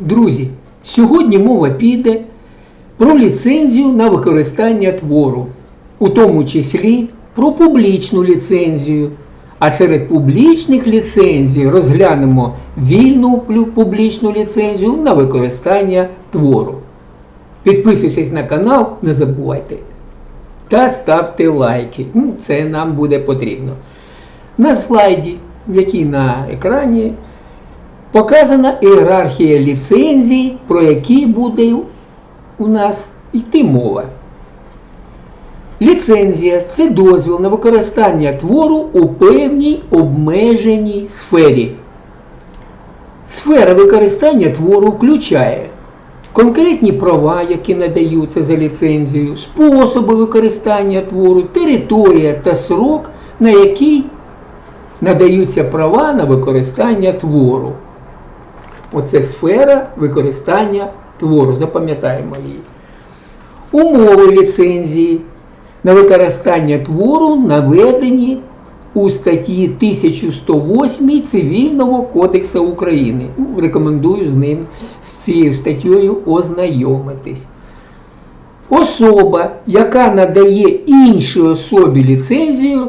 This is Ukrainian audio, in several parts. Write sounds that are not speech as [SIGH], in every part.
Друзі, сьогодні мова піде про ліцензію на використання твору, у тому числі про публічну ліцензію. А серед публічних ліцензій розглянемо вільну публічну ліцензію на використання твору. Підписуйтесь на канал, не забувайте. Та ставте лайки. Це нам буде потрібно. На слайді, який на екрані, показана ієрархія ліцензій, про які буде у нас йти мова. Ліцензія це дозвіл на використання твору у певній обмеженій сфері. Сфера використання твору включає конкретні права, які надаються за ліцензією, способи використання твору, територія та срок, на який надаються права на використання твору. Оце сфера використання твору. Запам'ятаємо її. Умови ліцензії на використання твору наведені у статті 1108 Цивільного кодексу України. Ну, Рекомендую з ним з цією статтєю ознайомитись. Особа, яка надає іншій особі ліцензію,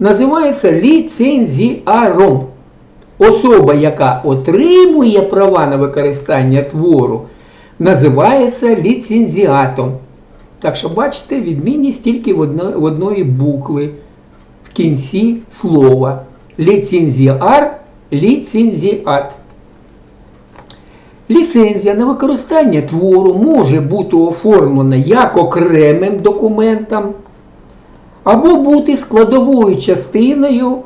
називається ліцензіаром. Особа, яка отримує права на використання твору, називається ліцензіатом. Так що, бачите, відмінність тільки в, одно, в одної букви в кінці слова. Ліцензіар, ліцензіат. Ліцензія на використання твору може бути оформлена як окремим документом, або бути складовою частиною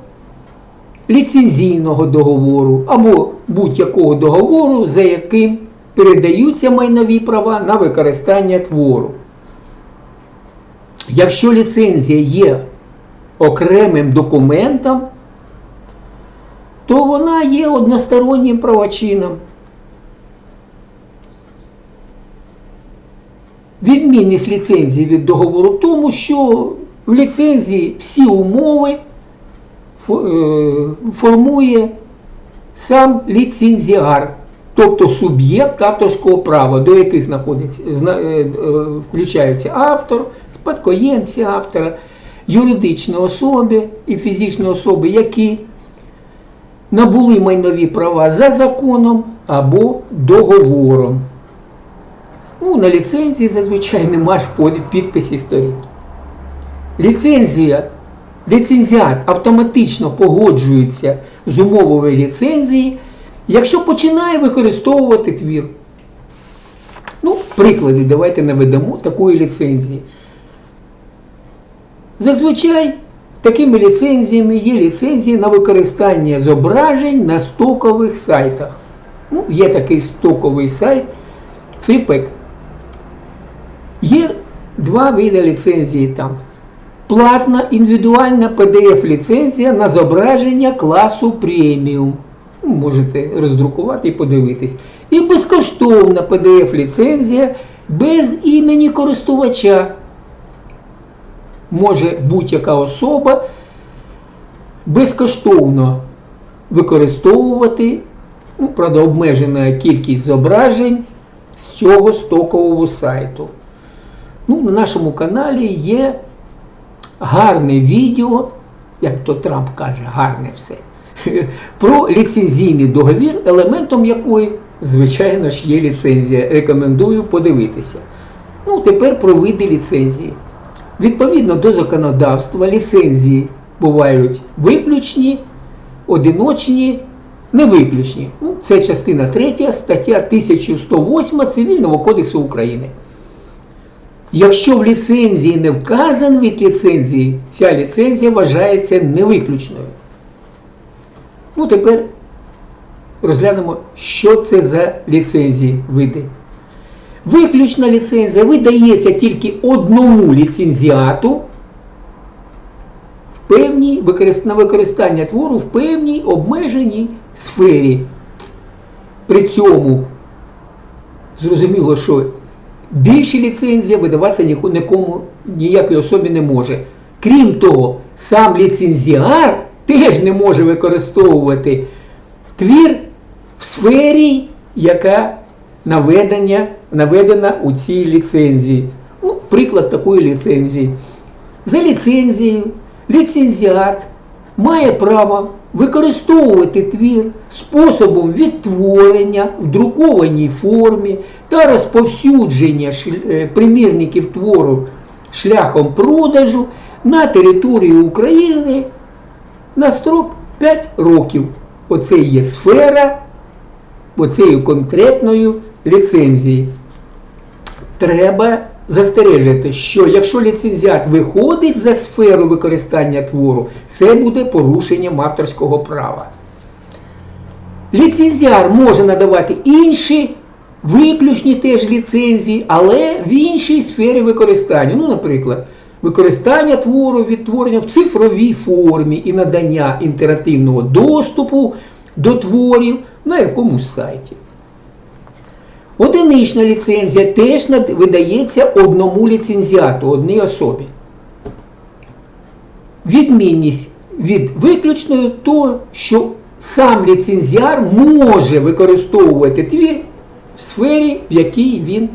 ліцензійного договору, або будь-якого договору, за яким передаються майнові права на використання твору. Якщо ліцензія є окремим документом, то вона є одностороннім правочином. Відмінність ліцензії від договору в тому, що в ліцензії всі умови формує сам ліцензіар, тобто суб'єкт авторського права, до яких знаходиться, зна- е, е, включаються автор, спадкоємці автора, юридичні особи і фізичні особи, які набули майнові права за законом або договором. Ну, на ліцензії зазвичай нема ж под- підписів сторін. Ліцензія, ліцензіат автоматично погоджується з умовами ліцензії, якщо починає використовувати твір. Ну, приклади давайте наведемо такої ліцензії. Зазвичай такими ліцензіями є ліцензії на використання зображень на стокових сайтах. Ну, є такий стоковий сайт ФІПЕК. Є два види ліцензії там. Платна індивідуальна PDF-ліцензія на зображення класу преміум. Ну, Можете роздрукувати і подивитись. І безкоштовна PDF-ліцензія без імені користувача. Може будь-яка особа безкоштовно використовувати, ну, правда, обмежена кількість зображень з цього стокового сайту. Ну, на нашому каналі є гарне відео, як то Трамп каже, гарне все, [LAUGHS] про ліцензійний договір, елементом якої, звичайно ж, є ліцензія. Рекомендую подивитися. Ну, тепер про види ліцензії. Відповідно до законодавства, ліцензії бувають виключні, одиночні, невиключні. Ну, це частина 3 стаття 1108 Цивільного кодексу України. Якщо в ліцензії не вказан від ліцензії, ця ліцензія вважається невиключною. Ну, тепер розглянемо, що це за ліцензії види. Виключна ліцензія видається тільки одному ліцензіату в певній на використання твору в певній обмеженій сфері. При цьому зрозуміло, що більше ліцензія видаватися нікому ніякій особі не може. Крім того, сам ліцензіар теж не може використовувати твір в сфері яка наведення, наведена у цій ліцензії. Ну, приклад такої ліцензії. За ліцензією ліцензіат має право використовувати твір способом відтворення в друкованій формі та розповсюдження е, примірників твору шляхом продажу на території України на строк 5 років. Оце є сфера оцею конкретною ліцензії. Треба застережити, що якщо ліцензіат виходить за сферу використання твору, це буде порушенням авторського права. Ліцензіар може надавати інші виключні теж ліцензії, але в іншій сфері використання. Ну, наприклад, використання твору, відтворення в цифровій формі і надання інтерактивного доступу до творів на якомусь сайті. Одинична ліцензія теж видається одному ліцензіату, одній особі. Відмінність від виключної то, що сам ліцензіар може використовувати твір в сфері, в якій він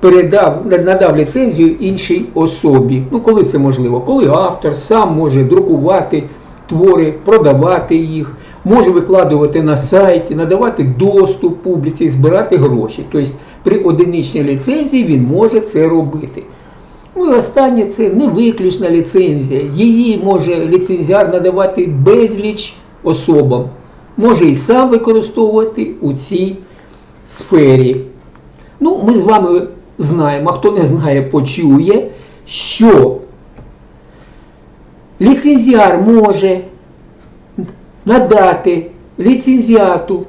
передав, надав ліцензію іншій особі. Ну, коли це можливо? Коли автор сам може друкувати твори, продавати їх, може викладувати на сайті, надавати доступ публіці, збирати гроші. Тобто при одиничній ліцензії він може це робити. Ну і останнє це не виключна ліцензія. Її може ліцензіар надавати безліч особам. Може і сам використовувати у цій сфері. Ну, ми з вами знаємо, а хто не знає, почує, що ліцензіар може надати ліцензіату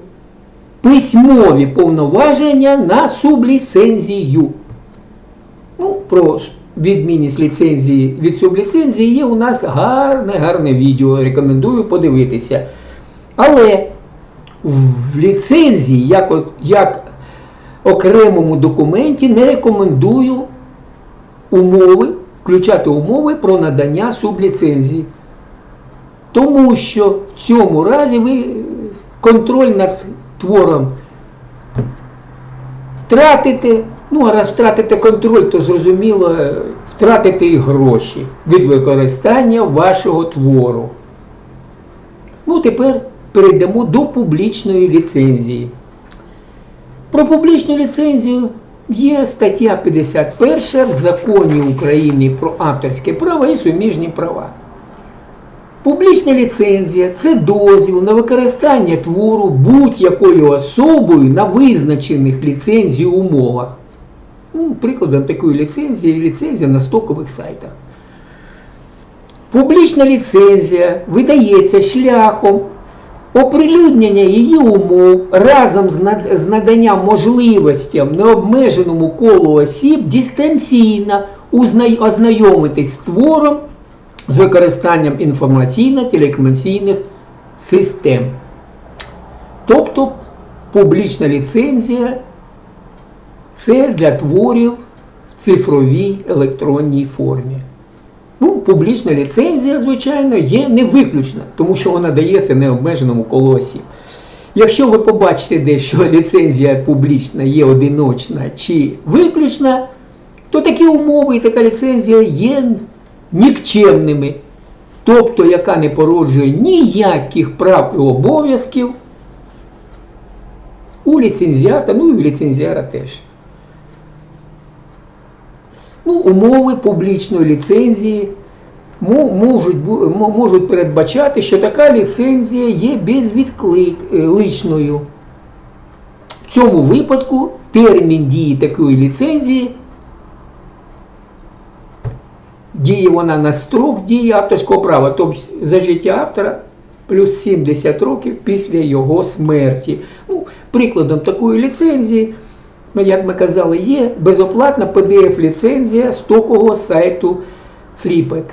письмові повноваження на субліцензію. Ну, про відмінність ліцензії від субліцензії є у нас гарне, гарне відео. Рекомендую подивитися. Але в ліцензії, як, як окремому документі, не рекомендую умови, включати умови про надання субліцензії. Тому що в цьому разі ви контроль над твором втратите. Ну, а раз втратите контроль, то зрозуміло, е, втратите і гроші від використання вашого твору. Ну, тепер перейдемо до публічної ліцензії. Про публічну ліцензію є стаття 51 в законі України про авторське право і суміжні права. Публічна ліцензія це дозвіл на використання твору будь-якою особою на визначених ліцензію умовах. Ну, прикладом такої ліцензії є ліцензія на стокових сайтах. Публічна ліцензія видається шляхом оприлюднення її умов разом з над- з наданням можливостям необмеженому колу осіб дистанційно ознайомитись з твором з використанням інформаційно-телекомунікаційних систем. Тобто публічна ліцензія це для творів в цифровій електронній формі. Ну, публічна ліцензія, звичайно, є не виключна, тому що вона дається необмеженому колу осіб. Якщо ви побачите десь, що ліцензія публічна є одиночна чи виключна, то такі умови і така ліцензія є нікчемними, тобто яка не породжує ніяких прав і обов'язків у ліцензіата, ну і у ліцензіара теж. Ну, умови публічної ліцензії можуть, можуть передбачати, що така ліцензія є безвідкличною. В цьому випадку термін дії такої ліцензії діє вона на строк дії авторського права, тобто за життя автора плюс 70 років після його смерті. Ну, прикладом такої ліцензії, як ми казали, є безоплатна PDF-ліцензія стокового сайту FreePack.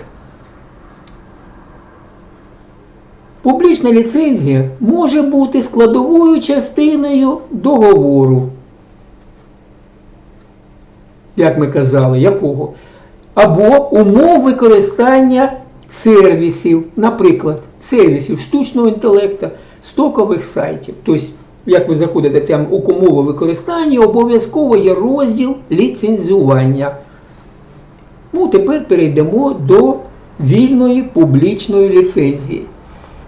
Публічна ліцензія може бути складовою частиною договору. Як ми казали, якого? Або умов використання сервісів, наприклад, сервісів штучного інтелекту, стокових сайтів. Тобто як ви заходите там у умови використання, обов'язково є розділ ліцензування. Ну, тепер перейдемо до вільної публічної ліцензії.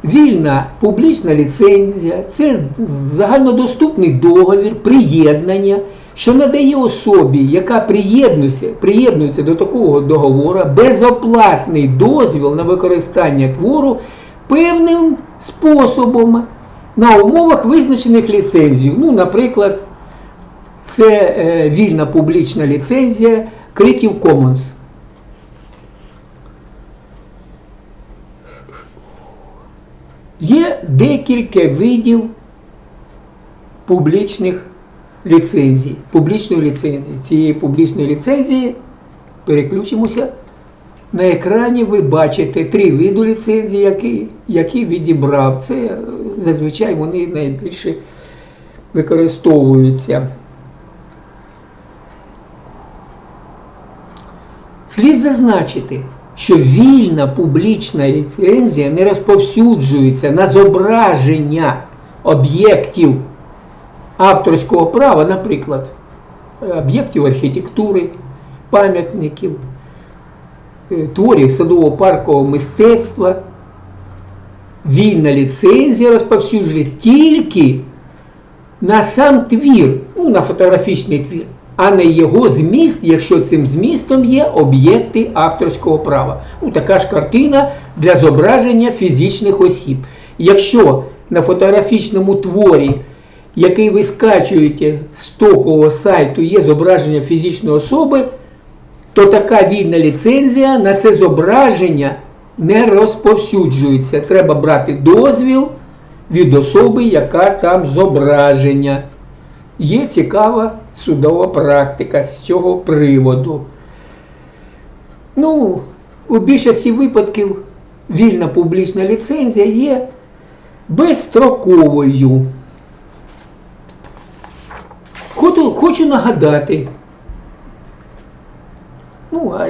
Вільна публічна ліцензія це загальнодоступний договір приєднання, що надає особі, яка приєднується, приєднується до такого договору, безоплатний дозвіл на використання твору певним способом на умовах визначених ліцензією. Ну, наприклад, це е, вільна публічна ліцензія Creative Commons. Є декілька видів публічних ліцензій. Публічної ліцензії. Цієї публічної ліцензії переключимося. На екрані ви бачите три види ліцензії, які, які відібрав. Це е, зазвичай вони найбільше використовуються. Слід зазначити, що вільна публічна ліцензія не розповсюджується на зображення об'єктів авторського права, наприклад, об'єктів архітектури, пам'ятників, е, творів садово-паркового мистецтва. Вільна ліцензія розповсюджує тільки на сам твір, ну, на фотографічний твір, а не його зміст, якщо цим змістом є об'єкти авторського права. Ну, така ж картина для зображення фізичних осіб. Якщо на фотографічному творі, який ви скачуєте з токового сайту, є зображення фізичної особи, то така вільна ліцензія на це зображення не розповсюджується. Треба брати дозвіл від особи, яка там зображення. Є цікава судова практика з цього приводу. Ну, у більшості випадків вільна публічна ліцензія є безстроковою. Хочу, нагадати. Ну, а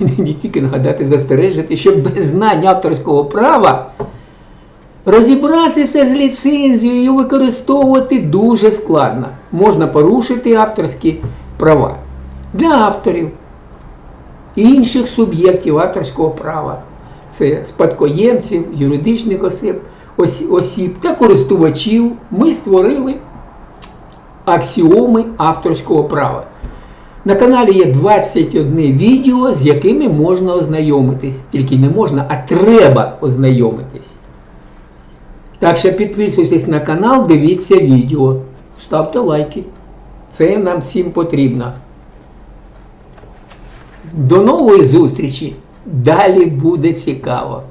[LAUGHS] не тільки нагадати, застережити, що без знань авторського права розібрати це з ліцензією і використовувати дуже складно. Можна порушити авторські права для авторів і інших суб'єктів авторського права. Це спадкоємців, юридичних осіб, осіб та користувачів. Ми створили аксіоми авторського права. На каналі є 21 відео, з якими можна ознайомитись. Тільки не можна, а треба ознайомитись. Так що підписуйтесь на канал, дивіться відео, ставте лайки. Це нам всім потрібно. До нової зустрічі! Далі буде цікаво.